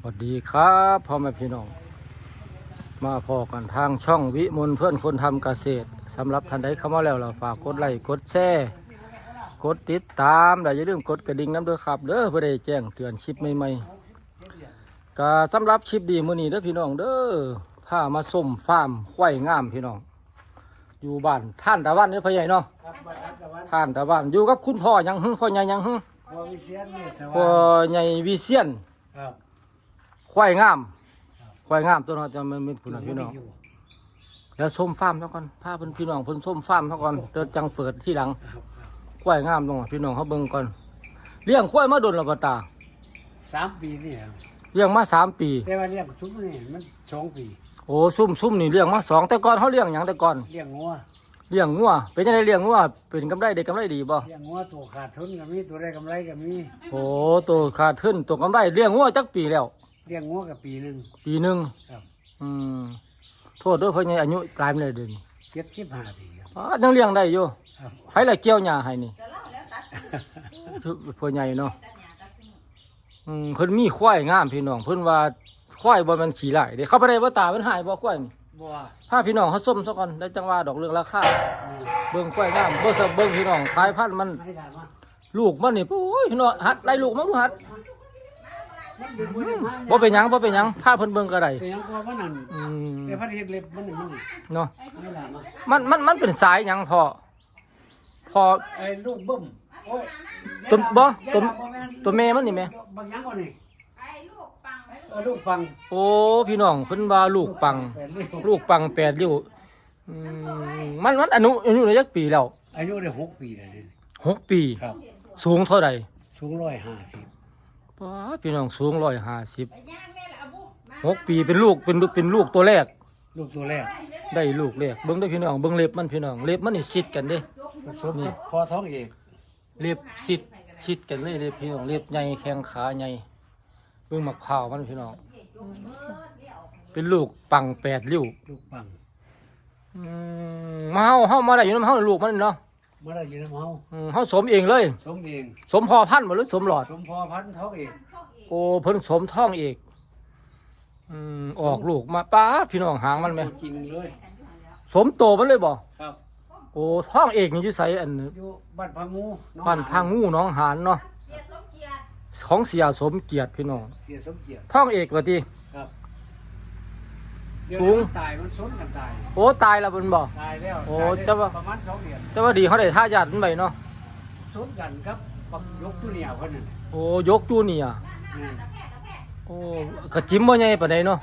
สวัสดีครับพ่อแม่พี่น้อง มาพอกันทางช่องวิมลเพื่อนคนทำเกษตรสำหรับท่านใดเข้ามาแล้วเราฝากกดไลค์กดแชร์กดติดตามและอย่าลืมกดกระดิ่งน้ำด้วยครับเด้อเพื่อได้แจ้งเตือนคลิปใหม่ๆก็สำหรับคลิปดีมื้อนี้เด้อพี่น้องเด้อพามาส้มฟาร์มควายงามพี่น้อง อยู่บ้านท่านตะวันนี่พ่อใหญ่เนาะครับบัดอัดตะวันท่านตะวันอยู่กับคุณพ่อยังหึงพ่อใหญ่ยังหึพอวิเชียนนี่สพ่อว่างใหญ่วิเชียน ครับควายงาม ควายงามตัวเนาะจะมันเป็นผู้นักพี่น้องยู่แล้วส้มฟาร์มเท่ากันพาเพิ่นพี่น้องเพิ่นส้มฟาร์มเท่ากันเดี๋ยวจังเปิดที่หลังครับควายงามตรงนั้นพี่น้องเขาเบิ่งก่อนเลี้ยงควายมาโดนและบ่ตาสามปีนี่ครับเลี้ยงมาสามปี แต่ว่าเลี้ยงชุบนี่มันสองปี โอ้ซุ่มซุ่มนี่เลี้ยงมาสองแต่ก่อนเขาเลี้ยงหยังแต่ก่อนเลี้ยงงัวเลี้ยงงัวเป็นจังไดเลี้ยงงัวเป็นกำไรได้กำไรดีบ่เลี้ยงงัวตัวขาดทุนก็มีตัวได้กำไรก็มีโอ้ตัวขาดทุนตัวกำไรเลี้ยงงัวจักปีแล้ว เลี้ยงงัวกับปีหนึ่งปีหนึงครับอืมโทษด้วยเพิ่นยังอายุตายไปเลยเดี๋ยวนี้เจ็ดสิบห้าปีครับอ๋อยังเลี้ยงได้อยู่ครับไผละเกี่ยวหญ้าให้นี่พ่อใหญ่เนาะอืมเพิ่นมีควายงามพี่น้องเพิ่นว่าควายบ่แม่นขี้ไหลเด้เข้าไปได้บ่ตามันหายบ่ควายนี่บัวพาพี่น้องเขาส้มซะก่อนได้จังว่าดอกเรื่องราคานี่เบิ่งควายงามเบิ่งซะเบิ่งพี่น้องสายพันธุ์มันไม่ได้มาลูกมันนี่โอ้ยพี่น้องหัดได้ลูกมันบ่หัดมันดึง บ่ได้มาบ่เป็นหยังบ่เป็นหยังพาเพิ่นเบิ่งก็ได้เป็นหยังกว่ามันนั่นอืมแต่พัดเห็ดเล็บมันนั่นมันเนาะไม่ได้มามันมันมันเป็นสายหยังพอพอไอ้ลูกเบิ่มโอ้ยตัวบ่ตัวแม่นตัวแม่มันนี่แม่บางหยังก่อนนี่เออลูกปังโอ้พี่น้องเพิ่นว่าลูกปังแปดริ้วลูกปังแปดริ้วอืมมันมันอายุอายุได้จักปีแล้วอายุได้หกปีแล้วนี่หกปี ครับ สูงเท่าใดสูงร้อยห้าสิบ ป้าพี่น้องสูงร้อยห้าสิบหกปีเป็นลูกเป็นลูกเป็นลูกตัวแรก ลูกตัวแรก ได้ลูกแรกเบิ้งได้อพี่น้องเบิ้งเล็บมันพี่น้องเล็บมันนี่ชิดกันเด้ผสมกับพอท้องเอกเล็บชิดชิดกันเลยเล็บพี่น้องเล็บใหญ่แข้งขาใหญ่เบิ้งมักพร้าวมันพี่น้อง เป็นลูกปังแปดริ้วลูกปังอืมมาเฮาเฮามาได้อยู่น้ำเฮาลูกมันเนาะ เมื่อไรอยู่น้ำเฮาอืมเฮาสมเองเลย สมเองสมพอพันธุ์บ่หรือสมหลอด สมพอพันธุ์ท้องเอกโอ้เพิ่นสมท้องเอกอืมออกลูกมาป้าพี่น้องหางมันไหมจริงเลย สมโตมันเลยบ่ครับโอ้ท้องเอกนี่อยู่ไสอันอยู่บ้านพังงูองบ้านพังงูหน้องหานเนาะของเสียสมเกียรติพี่น้องเสียสมเกียรติท้องเอกว่าติครับ เดี๋ยวสูงนี้มันตายมันสนกันตายโอ้ตายแล้วเพิ่นบ่ ตายแล้วโอ้ตยได้แต่ว่า ประมาณสองเดือนแต่ว่าดีเขาได้ท่าญาติมันไปเนาะสนกันครับปักยกตัวเหนียวคนนึงโอ้ยกจูนี่อะนี่โอ้กระจิ้มบ่ใหญ่ปานใดเนาะ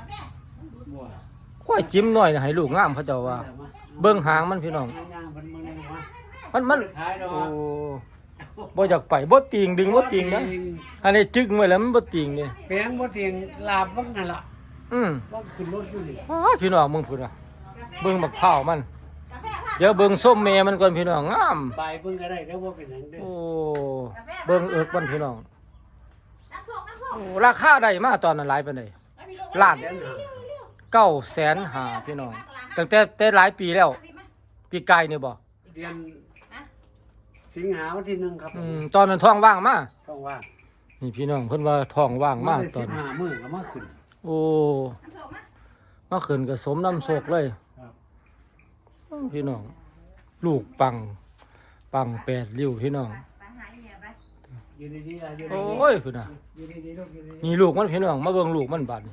บัวควายจิ้มน้อยน่ะให้ลูกงามเขาเจ้าว่า เบิ่งหางมันพี่น้อง ย่างๆเพิ่นเบิ่งเลยว่ามันมันขายดอโอ้กบ่อยากไปบ่ติงดึงบ่ติงนะอันนี้จึกไว้แล้วมันบ่ติงนี่แปลงบ่เตียงลาบวังนั่นล่ะ อืมว่าขึ้นรถอยู่นี่อ้าพี่น้องมึงพุ่นอะเบิ่งบักพร้าวมัน เดี๋ยวเบิ่งส้มแม่มันก่อนพี่น้องงาม บายเบิ่งก็ได้แล้วว่าเป็นหยังเด้อโอ้เบิ่งเอิกมันพี่น้องโอ้ราคาได้มาตอนนั้นหลายปานใดล้านแสนห้าเก้าแสนหาพี่น้องตั้งแต่แต่หลายปีแล้ว ปีกายนี่บ่เดือนสิงหาวันที่หนึ่งครับอืมตอนนั้นท้องว่างมาต้องว่างนี่พี่น้องเพิ่นว่าท้องว่างมาได้ตอสินบห้ามื้อก็มาขึ้น โอ้มาขึ้นก็สมน้ำโศกเลยครับพี่น้อง ลูกปัง ปังแปดริ้วพี่น้องอยู่ดีๆล่ะอยู่โอดี้ยพี่น้องๆอยู่ดีๆลูกอยู่ดีนี่ลูกมันพี่น้องมาเบิ่งลูกมันบาดนี่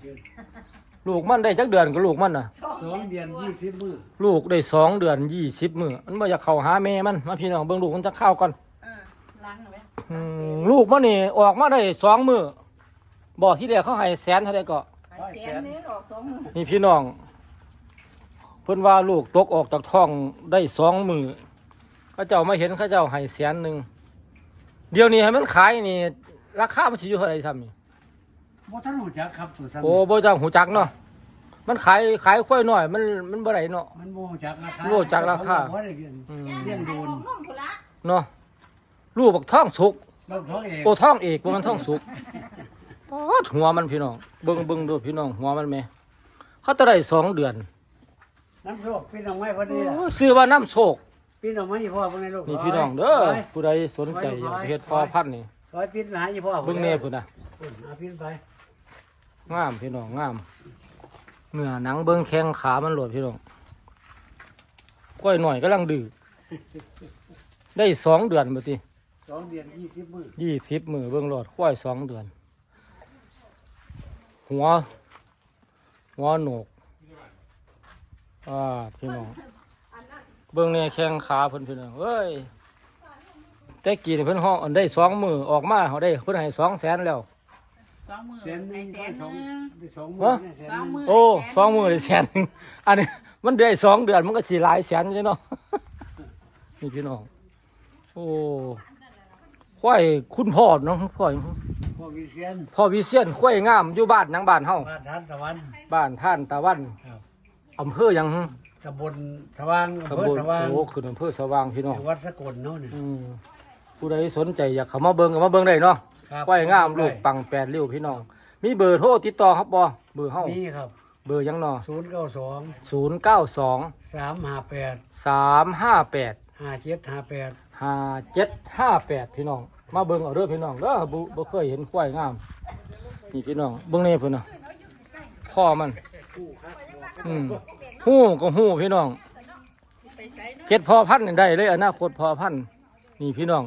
ลูกมันได้จักเดือนก็ลูกมันน่ะ ๆสองเดือนยี่สิบมื้อลูกได้สองเดือนยี่สิบมื้อมันบ่อยากเข้าหาแม่มันมาพี่น้องเบิ่งลูกมันจะเข้าก่อนล้างหน่อยไหมอืมลูกมันนี่ออกมาได้สองมื้อบ่ที่แรกเขาให้แสนเท่าใดก็ เสียนนี้ออกสองหมื่นนี่พี่น้อง เพิ่นว่าลูกตกออกจากท้องได้สองมื้อเขาเจ้ามาเห็นเขาเจ้าให้แสนหนึงเดี๋ยวนี้ให้มันขายนี่ ราคามันสิอยู่เท่าไหร่ซ้ำนี่บ่ทันรู้จักครับตัวซ้ำโอ้บ่จังหูจักเนาะมันขายขายค่อยน้อย มันมันบ่ได้เนาะ มันบ่รู้จักราคาบ่รู้จักราคา บ่ได้เรียนอืมเลี้ยงโดนนุ่มพุละเนาะลูกบักท้องสุกเราท้องเองโอ้ท้องเอกบ่มันท้องสุกปอด หัวมันพี่น้อง เบิ่งเบิ่งดูพี่น้องหัวมันแม่เขาจะได้สองเดือนน้ำโชคพี่น้องไม้พอดีล่ะโอ้ซื้อว่าน้ำโชคพี่น้องไม้ยี่พ่อพวกนี้ลูกนี่พี่น้องเด้อไปผู้ใดสนใจอยากเฮ็ดพอพันธุ์นี่ร้อยปีนหายี่พ่อเบิ่งแน่พุ่นน่ะพุ่นหาปีนไปงามพี่น้องงามเนื้อหนังเบิ้งแข้งขามันโหลดพี่น้องกล้วยหน่อยกำลังดื้อได้สองเดือนบ่ติสองเดือนยี่สิบมื้อยี่สิบมือเบิ้งโหลดกล้วยสองเดือน หัว หัวโหนกอ่าพี่น้องเบิ้งเนี่ยแข้งขาเพิ่นพี่น้องเอ้ยแต่กี้นี่เพิ่นห้องอันได้สองมือออกมาเขาได้เพิ่นให้สองแสนแล้ว สองหมื่นแสนหนึไอ้งแสก็นหสองนึ่งได้สองฮะมื้อเนี่ยแสนสองหหนึ่งมื่นโอ้สองมือได้แสนหนึ่งอันนี้มันได้สองเดือนมันก็สี่หลายแสนใช่เนาะนี่พี่น้องโอ้ ควายคุณพ่อเนาะควายพวกวิเชียนพ่อวิเชียนควายงามอยู่บ้านหนังบ้านเฮาบ้านทานตะวัน บ้านท่านตะวันครับ อำเภอหยังตำบลสว่างอำเภอตำบลสว่างโอ้คืออำเภอสว่างพี่น้องจังหวัดสกลเนาะเนี่ย อืมผู้ใดสนใจอยากเข้ามาเบิ่งก็มาเบิ่งได้เนาะครับควายงามลูกปังแปดริ้วพี่น้อง มีเบอร์โทรติดต่อครับบ่เบอร์เฮานี่ครับเบอร์หยังเนาะศูนย์เก้าสองศูนย์เก้าสองสามห้าแปดสามห้าแปดห้าเจ็ดห้าแปด ห้าเจ็ดห้าแปดพี่น้อง มาเบิ่งเอาเด้อพี่น้องเด้อบ่บ่เคยเห็นควายงาม นี่พี่น้องเบิ่งนี่เพิ่นน่ะพ่อมันอืมฮู้ก็ฮู้พี่น้องเฮ็ดพอพันธุ์นี่ได้เลยอนาคตพอพันธุ์นี่พี่น้อง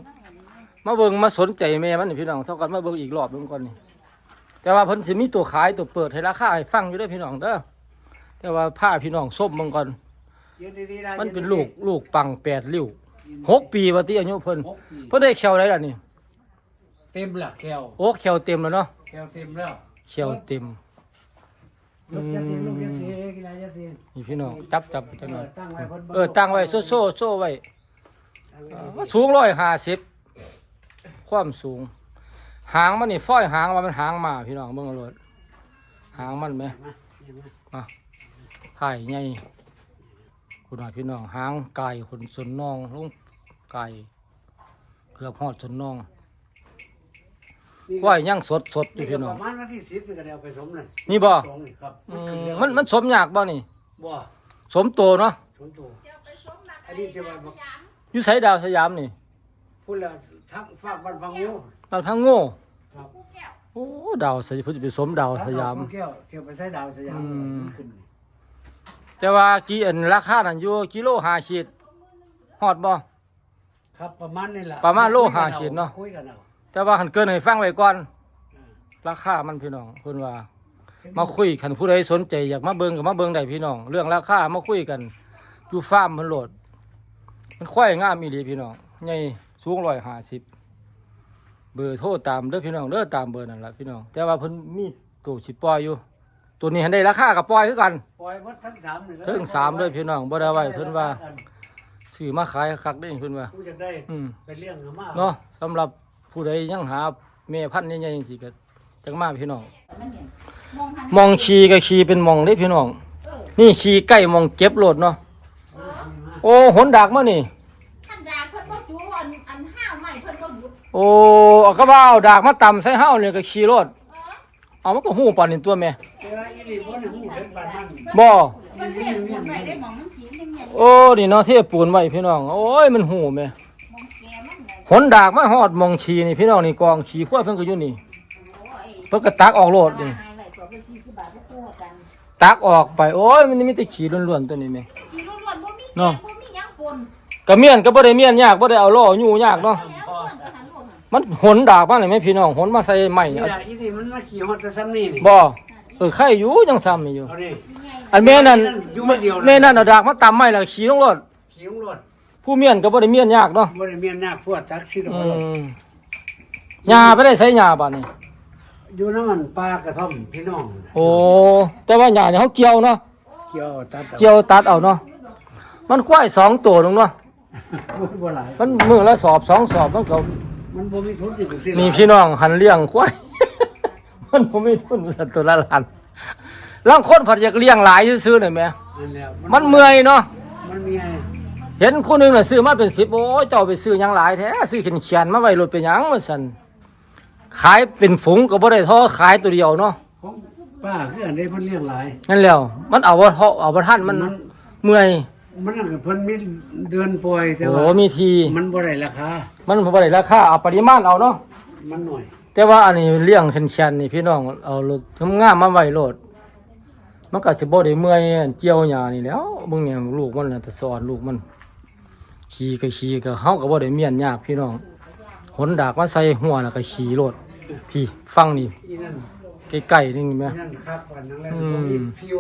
มาเบิ่งมาสนใจแม่มันนี่พี่น้องเท่ากันมาเบิ่งอีกรอบหนึงก่อนนี่แต่ว่าเพิ่นสิมีตัวขายตัวเปิดให้ราคาให้ฟังอยู่เด้อพี่น้องเด้อแต่ว่าผ้าพี่น้องส้มเบิ่งก่อนยืนดีๆะมันเป็นยืลูดีกลูกปังแปดริ้วๆหกปีว่าติอายุเพิ่นหกปีเพิ่นได้แขวได้ล่ะนี่ เต็มละแก้วโอ้แขวเต็มแล้วเนาะแก้วเต็มแล้วแขวเต็มลูกยาตีนลูกยาตีนกีฬายาตีนนี่พี่น้องจับจับจังหน่อยตั้งไว้พิ่นบิ่เออตั้งไว้โซ่โซ่โซ่ไว้ตั้งเอไว้อสูงร้อยห้าสิบความสูง หางมันนี่ฝ้อยหางว่ามันหางมาพี่น้องเบิ่งเอาโลดหางมันไหมมานี่มาถ่ายใหญ่คุณอาพี่น้องหางไก่ขนสนน่องลงไก่เกือบหอดสนน่อง นี่ฝ้อยยังสดสดอยู่นี่ก็พี่น้ปองระมาณวันที่สิบนี่ก็ได้เอาไปสมเลยนี่บ่ สองนี่ครับอืขึ้มแล้วมันมันสมยากบ่นี่ บ่สมโตเนาะสมตัวอันนี้จะว่าบ่อยู่ไสดาวสยามนี่พูดแล้วทักฝากบ้านพังงูดาวพังโง่ครับโอ้ดาวสยามเพิ่นจะไปสมดาวสยามเที่ยวเที่ยวไปใช้ดาวสยามอืม ขึ้นแต่ว่ากี่อันราคานั่นอยู่กิโลห้าขีดฮอดบ่ ครับประมาณนี่แหละประมาณโลคุยกัห้าขีดเนาะ คุยกันเอา แต่ว่าหันเกินให้ฟังไว้ก่อนราคามันพี่น้องเพิ่นว่า มาคุยคันผู้ใดสนใจอยากมาเบิ่งก็มาเบิ่งได้พี่น้อง เรื่องราคามาคุยกันอยู่ฟาร์มมันโหลด มันค่อยงามอีหลีพี่น้องใหญ่สูง150เบอร์โทรตามเด้อพี่น้องเด้อตามเบอร์นั่นล่ะพี่น้อง แต่ว่าเพิ่นมีตัวสิปล่อยอยู่ ตัวนี้หันได้ราคากับปล่อยคือกันปล่อยวัดทั้งสามนี่เพิ่งสามเด้อพี่น้องบ่ได้ไว้เพิ่นว่าซื้อมาขายคักๆเด้เพิ่นว่าผู้จะได้อืมไปเลี้ยงเอามาเนาะสำหรับ ผู้ใดยังหาแม่พันธุ์ใหญ่ๆจังซี่ก็จังมาพี่น้องมันเห็นมองหันมองชีก็ชีเป็นมองเด้พี่น้องเออนี่ชีใกล้มองเก็บโหลดเนาะ โอ้หนดากมานี่ ท่านดาเพิ่นบ่จูอันอันห้าวใหม่เพิ่นบ่หยุดโอ้เอาก็ว่าเอาดากมาตำใส่เฮาเนี่ยก็ขี่รถเอามันก็หูปานนี่ตัวแม่แต่ว่าอีนี่บ่ได้ฮู้เป็นปานนั้นบ่เพิ่นเลี้ยงคนไว้ได้หมองมันขี้เงียบโอ้นี่เนาะเทปูนไว้พี่น้อง โอ้ยมันหูแม่ หนดากมาฮอดมองชีนี่พี่น้องนี่กองชีขั้วเพิ่นก็อยู่นี่โอ้ยเพิ่นก็ตักออกโลดนี่หายไว้ตัวเพิ่น40บาทบ่คู่กันตักออกไปโอ้ยมันมีแต่ขี้ล้วนๆตัวนี้แม่กินล้วนๆบ่มีแกเนาะงบ่มีหยังปนก็เมียนก็บ่ได้เมียนยากบ่ได้เอาล้ออยู่ยากเนาะแล้วส่วนอาหารโลดหั่นมันหนดากมาเลยแม่พี่น้องหนมาใส่ไม้นี่อะล่ะอีนี่มันมาขี่ฮอดแต่ซ้ำนี่นี่บ่เออไข่อยู่ยังซ้ำนี่อยู่เอานี่มีไงอันแม่นั่นอยู่มาเดียวแม่นั่นเอาดากมาตำไม้แล้วขี่ลงรถขี่ลงรถ ผู้เมียนก็บ่ได้เมียนยากเนาะบ่ได้เมียนยากพวกจักสิตะอืบ่รถมยาไปได้ใส่ยาบัดนี้ อยู่น้ำมันปลากระท่อมพี่น้องโอ้ แต่ว่าหญ้าเนี่ยเขาเกี่ยวเนาะ เกี่ยวตัดเอาเกี่ยวตัดเอาเนาะ มันควายสองตัวนึงเนาะ บ่หลายมันมือละสอบสองสอบมันก็ มันบ่มีทุนอยู่สิมีพี่น้องหันเลี้ยงควาย มันบ่มีทุนสัตว์ตัวละล้านลางคนผัดอยากเลี้ยงหลายซื้อๆหน่อยแหม นั่นแหละมันเมื่อยเนาะ มันมีไง เห็นคนหนึงน่ะซื้อมาเป็นสิบโอ้ยเจ้าไปซื้อหยังหลายแท้ซื้อเขียนเขียนๆมาไว้รถเป็นหยังมาสั่นขายเป็นฝูงก็บ่ได้เท่อขายตัวเดียวเนาะของป้าคืออันใดเพิ่นเลี้ยงหลาย นั่นแหล้ว มันเอาบ่เทาะเอาบ่ทันมันมัน เมื่อยมันนั่นก็เพิ่นมีเดือนปล่อยแต่โอ้ว่ามีที มันบ่ได้ราคา มันบ่ได้ราคาเอาปริมาณเอาเนาะมันหน่อยปแต่ว่าอันนี้เลี้ยงแข็งๆนี่พี่น้องเอารถงามๆมาไว้โลดมันก็สิบ่ได้เมื่อยเจียวหญ้านี่แหล้วเบิ่งเนี่ยลูกมันน่ะแต่สอนลูกมัน ขี่ก็ขี่ก็เฮาก็บ่ได้เมียนยากพี่น้องหนดากมาใส่หัวแล้วก็ขี่โลดพี่ฟังนี่อีนั่นใกล้ๆนี่เห็นไหมอีนั่นครับวันนั้นแล้วอืมตรงนี้ฟิว